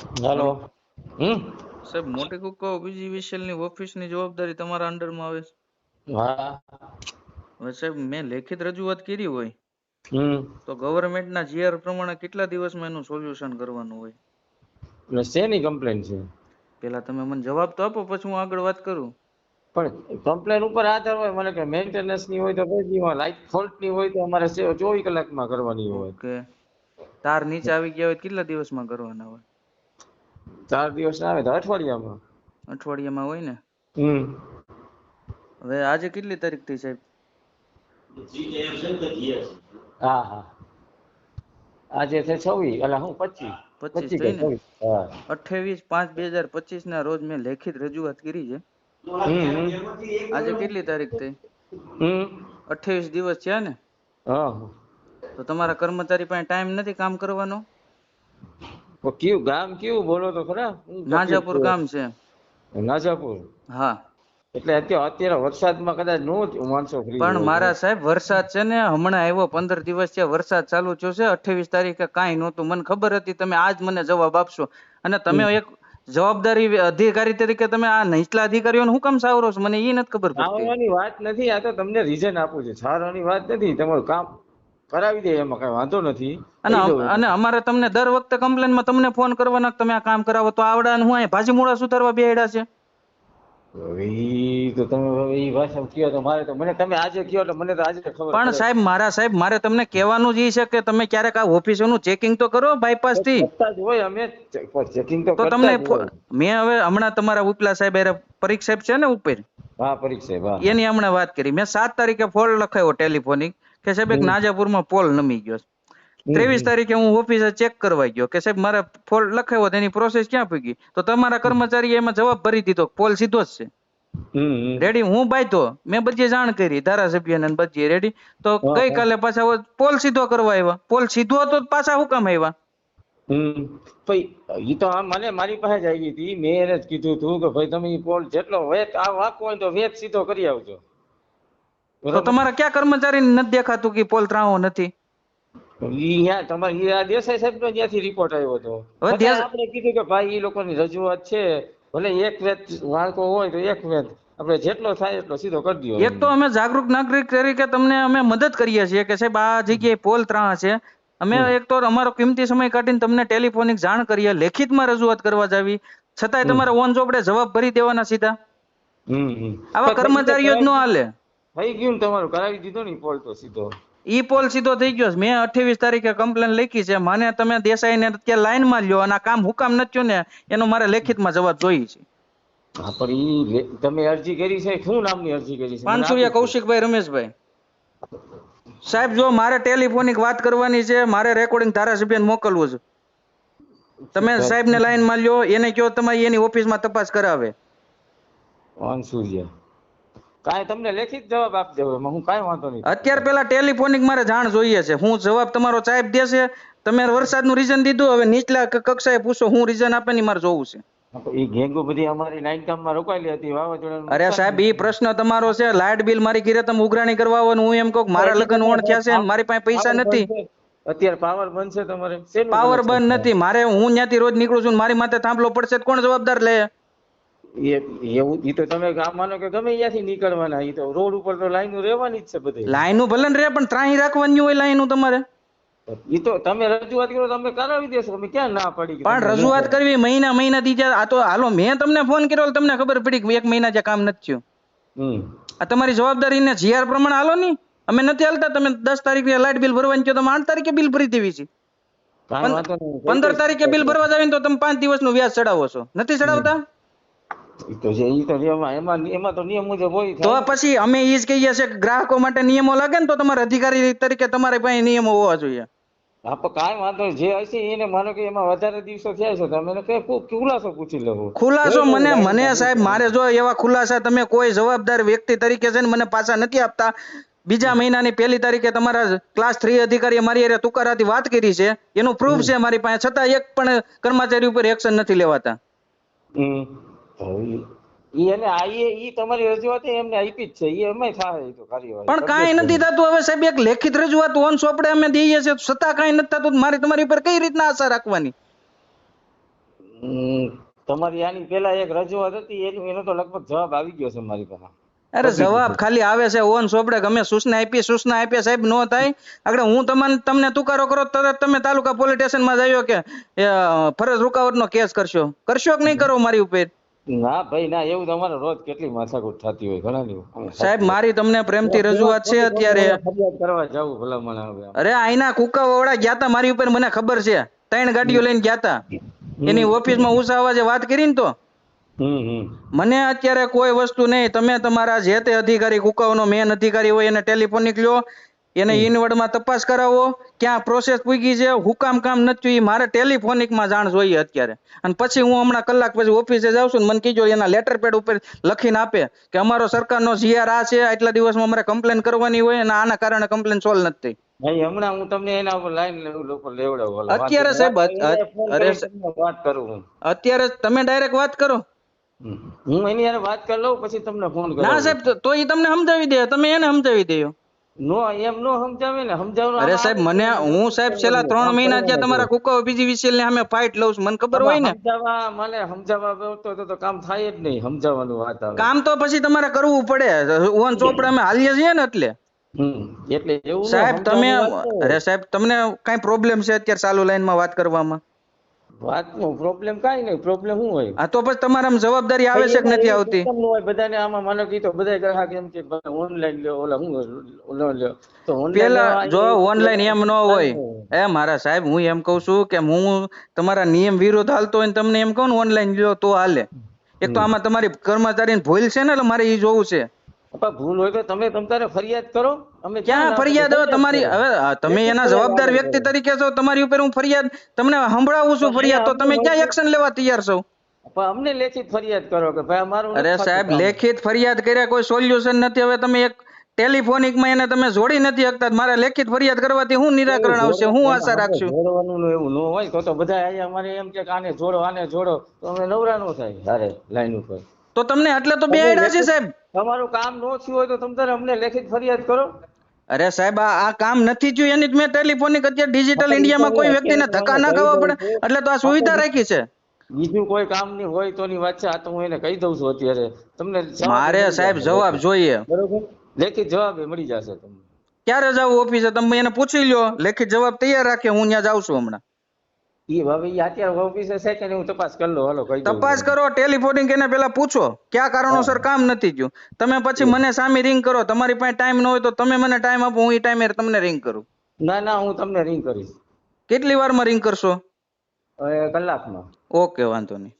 હાલો. હમ? સાહેબ મોટી કુકો વિશેલની ઓફિસની જવાબદારી તમારા અંડરમાં આવે હા. સાહેબ મેં લેખિત રજૂઆત કરી હોય હમ. તો ગવર્મેન્ટ ના જીઆર પ્રમાણે કેટલા દિવસમાં એનું સોલ્યુશન કરવાનું હોય? એટલે શેની કમ્પ્લેન છે? પેલા તમે મને જવાબ તો આપો પછી હું આગળ વાત કરું. પણ કમ્પ્લેન ઉપર આધાર હોય મને કે મેન્ટેનન્સની હોય તો કઈ હોય લાઇટ ફોલ્ટની હોય તો અમારે સે- ચોવીસ કલાકમાં કરવાની હોય. ઓકે. તાર નીચે આવી ગયા હોય કેટલા દિવસમાં કરવાના હોય? ચાર દિવસ ના આવે તો અઠવાડિયામાં. અઠવાડિયામાં હોય ને? હમ. હવે આજે કેટલી તારીખ થઈ સાહેબ? હા હા. આજે છે છવ્વીસ એટલે હું પચીસ. પચીસ થઈ ને? અઠ્યાવીસ પાંચ બે હજાર પચીસ ના રોજ મેં લેખિત રજૂઆત કરી છે. આજે કેટલી તારીખ થઈ? હમ. અઠ્યાવીસ દિવસ છે ને? તો તમારા કર્મચારી પાસે ટાઈમ નથી કામ કરવાનો? કયું ગામ કયું? બોલો તો ખરા. નાજાપુર ગામ છે. નાજાપુર? હા. એટલે અત્યારે અત્યારે વરસાદમાં કદાચ નો જ માણસો પણ મારા સાહેબ વરસાદ છે ને હમણાં આવ્યો પંદર દિવસ છે વરસાદ ચાલુ થયો છે. અઠ્યાવીસ તારીખે કાંઈ નહોતું. મને ખબર હતી તમે આજ મને જવાબ આપશો. અને તમે એક જવાબદારી અધિકારી તરીકે તમે આ નીચલા અધિકારીઓને હું કામ સાવરો છો? મને એ નથી ખબર પડતી. વાત નથી આ તો તમને રીઝન આપું છું. સારવાની વાત નથી તમારું કામ કરાવી દે એમાં કઈ વાંધો નથી. અને અમારે તમને દર વખતે કમ્પ્લેનમાં તમને ફોન કરવાના તમે આ કામ કરાવો તો આવડા હું અહીંયા ભાજી મૂળા સુધારવા બેહડ્યા છે. તો તમે હવે ભાષા કયો તો મારે તો મને તમે આજે કયો તો મને તો આજે ખબર પણ સાહેબ મારા સાહેબ મારે તમને કહેવાનું જ છે કે તમે ક્યારેક આ ઓફિસોનું ચેકિંગ તો કરો બાયપાસથી હોય અમે. ચેકિંગ તો તો તમને. મેં હવે હમણાં તમારા ઉપલા સાહેબ પરીખ છે ને ઉપર? હા પરીક્ષા એની હમણાં વાત કરી. મેં સાત તારીખે ફોન લખાયો ટેલિફોનિક. કે સાહેબ એક. નાજાપુરમાં પોલ નમી ગયો ત્રેવીસ તારીખે હું ઓફિસે ચેક કરવા ગયો કે સાહેબ મારે ફોલ લખાયો તેની પ્રોસેસ ક્યાં પૂગી તો તમારા કર્મચારી એમાં જવાબ ભરી દીધો પોલ સીધો જ છે. રેડી હું બાયતો મેં બધી જાણ કરી ધારાસભ્યને ને બધી રેડી તો ગઈકાલે પાછા પોલ સીધો કરવા આવ્યા. પોલ સીધો હતો પાછા હું કામ આવ્યા? ભાઈ એ તો મને મારી પાસે જ આવી હતી. મેં એને જ કીધું હતું કે ભાઈ તમે પોલ જેટલો વેચ આ વાંકો હોય તો વેચ સીધો કરી આવજો. તો તમારા ક્યાં કર્મચારી નથી દેખાતું કે પોલ ત્રાવો નથી? ઈ તમારે દેસાઈ સાહેબ નો ત્યાંથી રિપોર્ટ આવ્યો હતો. હવે છતાં દેસ- આપણે કીધું કે ભાઈ ઈ લોકોની રજૂઆત છે ભલે એક વેત વાંકો હોય તો એક વેત આપણે જેટલો થાય એટલો સીધો કરી દો એક તો અમે જાગૃત નાગરિક તરીકે તમને અમે મદદ કરીએ છીએ કે સાહેબ આ જગ્યાએ પોલ ત્રાહ છે. અમે એક તો અમારો કિંમતી સમય કાઢીને તમને ટેલિફોનિક જાણ કરીએ લેખિતમાં રજૂઆત કરવા જાવી છતાંય. તમારે ઓન જોબડે જવાબ ભરી દેવાના સીધા. આવા કર્મચારીઓ જ ન હાલે. થઈ ગયું ને તમારું? કરાવી દીધો ને પોલ તો સીધો. ઈ પોલ સીધો થઈ ગયો મેં અઠ્યાવીસ તારીખે કમ્પ્લેન લખી છે. મને તમે દેસાઈને અત્યારે લાઈનમાં લ્યો. અને આ કામ હુકામ થયું ને એનો મારે લેખિતમાં જવાબ જોઈએ છે. હા પણ ઈ તમે અરજી કરી છે? શું નામની અરજી કરી છે? પાનસુરિયા કૌશિકભાઈ રમેશભાઈ. સાહેબ જો મારે ટેલિફોનિક વાત કરવાની છે મારે રેકોર્ડિંગ ધારાસભ્ય મોકલવું છે. તમે સાહેબ. ને લાઈનમાં લ્યો. એને કયો તમારી એની ઓફિસમાં તપાસ કરાવે. વાનસુરિયા કાંઈ તમને લેખિત જવાબ આપી દેવો હું કાંઈ વાંધો નહીં. અત્યારે પેલા ટેલિફોનિક મારે જાણ જોઈએ છે. હું જવાબ તમારો સાહેબ દેશે તમે વરસાદનું રીઝન દીધું હવે નીચલા કક્ષાએ પૂછો હું રીઝન આપે ને મારે જોવું છે. એ ગેંગો બધી અમારી નાઇન કામમાં રોકાયેલી હતી વાવાઝોડા અરે સાહેબ એ પ્રશ્ન તમારો છે. લાઇટ બિલ મારી ઘીરે તમે ઉઘરાણી કરવા આવો હું એમ કહું મારા લગ્ન ઓણ થયા છે મારી પાસે પૈસા નથી. અત્યારે પાવર બંધ છે તમારે પાવર બંધ નથી. મારે હું ત્યાંથી રોજ નીકળું છું મારી માથે થાંભલો પડશે કોણ જવાબદાર લે? એવું ઈ તો તમે ગામ માનો કે ગમે ત્યાંથી નીકળવાના ઈ તો રોડ ઉપર તો લાઈનો રહેવાની જ છે બધી. લાઈનું ભલે ને રે પણ ત્રાહી રાખવાની હોય લાઈનું તમારે. ઈ તો તમે રજૂઆત કરો તમે કરાવી દેશો અમે ક્યાં ના પડી પણ રજૂઆત કરવી મહિના મહિના થી આ તો હાલો મેં તમને ફોન કર્યો તમને ખબર પડી કે એક મહિના જે કામ નથી થયું. આ તમારી જવાબદારી ને જીઆર પ્રમાણે હાલો ની. અમે નથી હાલતા તમે દસ તારીખે લાઇટ બિલ ભરવાની કહો તમે આઠ તારીખે બિલ ભરી દેવી છે. પંદર તારીખે બિલ ભરવા જાવીને તો તમે પાંચ દિવસનું વ્યાજ ચડાવો છો. નથી ચડાવતા? તો જે ઈ તો એમાં એમાં એમાં તો નિયમ મુજબ હોય તો પછી અમે ઈ જ કહીએ છીએ કે ગ્રાહકો માટે નિયમો લાગે ને તો તમારે અધિકારી તરીકે તમારી પાસે નિયમો હોવા જોઈએ. હા પણ કાંઈ વાંધો જે હશે એને માનો કે એમાં વધારે દિવસો થયા છે તમે એને કઈ ખુલાસો પૂછી લેવો. ખુલાસો મને મને સાહેબ મારે જો એવા ખુલાસા તમે કોઈ જવાબદાર વ્યક્તિ તરીકે છે ને મને પાછા નથી આપતા. બીજા મહિનાની પહેલી તારીખે તમારા ક્લાસ થ્રી અધિકારીએ મારી અરે તુકારાથી વાત કરી છે. એનું પ્રૂફ છે મારી પાસે. છતાં એક પણ કર્મચારી ઉપર એક્શન નથી લેવાતા. ઈ- ઈ એને ઈ ઈ તમારી રજૂઆત એમને આપી જ છે. ઈ એમાંય થાય ઈ તો કાર્યવાહી. પણ કાંઈ નથી થતું. હવે સાહેબ એક લેખિત રજૂઆત ઓન સોંપડે અમે દઈએ છીએ. છતાં કાંઈ નથી થતું. મારી તમારી ઉપર કઈ રીતના આશા રાખવાની? તમારી આની પેલા એક રજૂઆત હતી. એનો એનો તો લગભગ જવાબ આવી ગયો છે મારી પાસે. અરે જવાબ ખાલી આવે છે ઓન સોપડે ગમે સૂચના આપીએ. સૂચના આપીએ સાહેબ નો થાય. આગળ હું તમને તમને તુકારો કરો તરત તમે તાલુકા પોલીસ સ્ટેશનમાં જયો કે ફરજ ફરજ રૂકાવટનો કેસ કરશો. કરશો કે નહીં કરો મારી ઉપર? ના ભાઈ ના એવું તમારે રોજ કેટલી માથાકૂટ થતી હોય ઘણા સાહેબ મારી તમને પ્રેમથી રજૂઆત છે અત્યારે. કરવા જવું ભલા મને હવે અરે આઈના કુકાવાળા ગયા તા મારી ઉપર મને ખબર છે. ત્રણ ગાડીઓ લઈને ગયા તા. એની ઓફિસમાં ઊંચા અવાજે વાત કરી ને તો મને અત્યારે કોઈ વસ્તુ નહીં. તમે તમારા જે તે અધિકારી કુકાઓનો મેન અધિકારી હોય એને ટેલિફોનિક લ્યો એને ઇનવર્ડમાં તપાસ કરાવો ક્યાં પ્રોસેસ પૂગી છે હુકામ કામ નથી થયું ઈ મારે ટેલિફોનિકમાં જાણ જોઈએ અત્યારે. અને પછી હું હમણાં કલાક પછી ઓફિસે જાઉં છું ને મને કીજો એના લેટર પેડ ઉપર લખીને આપે કે અમારો સરકારનો જીઆર આ છે આટલા દિવસમાં અમારે કમ્પ્લેન કરવાની હોય અને આના કારણે કમ્પ્લેન સોલ્વ નથી થઈ. ભાઈ હમણાં હું તમને એના ઉપર લાઈન લેવડાવું અત્યારે સાહેબ, અરે વાત કરું હું. અત્યારે તમે ડાયરેક્ટ વાત કરો. હું એની યાર વાત કરી લઉં પછી તમને ફોન કરું. ના સાહેબ તો- એ તમને સમજાવી દે તમે એને સમજાવી દો. નો એમ નો સમજાવે ને સમજાવવાનું અરે સાહેબ મને હું સાહેબ છેલ્લા ત્રણ મહિના ત્યાં તમારા કુકાઓ બીજી વિશેલ ને અમે ફાઇટ લઉં છું મને ખબર હોય ને. સમજાવવા મને સમજાવવા બેવતો તો કામ થાય જ નહીં સમજાવવાનું વાત આવે. કામ તો પછી તમારે કરવું પડે ઓન ચોપડા અમે હાલીએ છીએ ને એટલે. એટલે એવું સાહેબ તમે. અરે સાહેબ તમને કઈ પ્રોબ્લેમ છે અત્યારે ચાલુ લાઈનમાં વાત કરવામાં? વાતનો પ્રોબ્લેમ કાંઈ નહીં પ્રોબ્લેમ શું હોય? આ તો પછી તમારામાં જવાબદારી આવે છે કે નથી આવતી? હોય બધાને આમાં મને કીધું બધા ગ્રાહક એમ કે ઓનલાઈન લ્યો ઓલા હું ઓલો લ્યો. તો પેલા જો ઓનલાઈન એમ ન હોય. એ મારા સાહેબ હું એમ કઉ છું કે હું તમારા નિયમ વિરોધ હાલતો હોય ને તમને એમ કહું ને ઓનલાઈન લ્યો તો હાલે. એક તો આમાં તમારી કર્મચારીની ભૂલ છે ને એટલે મારે એ જોવું છે. ભૂલ હોય તો તમે તમ ફરિયાદ કરો. અમે ક્યાં ફરિયાદ? હવે તમારી હવે તમે એના જવાબદાર વ્યક્તિ તરીકે છો તમારી ઉપર હું ફરિયાદ તમને સંભળાવું છું ફરિયાદ તો તમે ક્યાં એક્શન લેવા તૈયાર છો? અમને લેખિત ફરિયાદ કરો કે ભાઈ અમારું અરે સાહેબ લેખિત ફરિયાદ કર્યા કોઈ સોલ્યુશન નથી. હવે તમે એક ટેલિફોનિકમાં એને તમે જોડી નથી શકતા. મારે લેખિત ફરિયાદ કરવાથી હું નિરાકરણ આવશે? હું આશા રાખશું? જોડવાનું એવું ન હોય તો બધા અમારે એમ કે આને જોડો આને જોડો. તો અમે નવરા નો થાય લાઈન ઉપર. તો તમને એટલે તો બે છે સાહેબ. તમારું કામ ન થયું હોય તો તમે અમને લેખિત ફરિયાદ કરો. અરે સાહેબ આ આ કામ નથી થયું. એની જ મેં ટેલિફોનિક અત્યારે ડિજિટલ ઇન્ડિયામાં કોઈ વ્યક્તિને ધક્કા ના ખાવા પડે. એટલે તો આ સુવિધા રાખી છે. બીજું કોઈ કામની હોય તો ની વાત છે. આ તો હું એને કહી દઉં છું અત્યારે. તમને મારે સાહેબ જવાબ જોઈએ. બરોબર? લેખિત જવાબ મળી જશે તમને. ક્યારે જાવ ઓફિસે? તમે એને પૂછી લ્યો. લેખિત જવાબ તૈયાર રાખે. હું ત્યાં જાઉં છું હમણાં. એ હવે અત્યારે ઓફિસે છે કે હું તપાસ કરી લઉં. હાલો કહી તપાસ કરો ટેલિફોનિક એને પેલા પૂછો. ક્યાં કારણોસર કામ નથી થયું તમે પછી મને સામે રિંગ કરો. તમારી પાસે ટાઈમ ન હોય તો તમે મને ટાઈમ આપો હું એ ટાઈમે તમને રિંગ કરું. ના ના હું તમને રિંગ કરીશ. કેટલી વારમાં રિંગ કરશો? કલાક કલાકમાં. ઓકે વાંધો નહીં.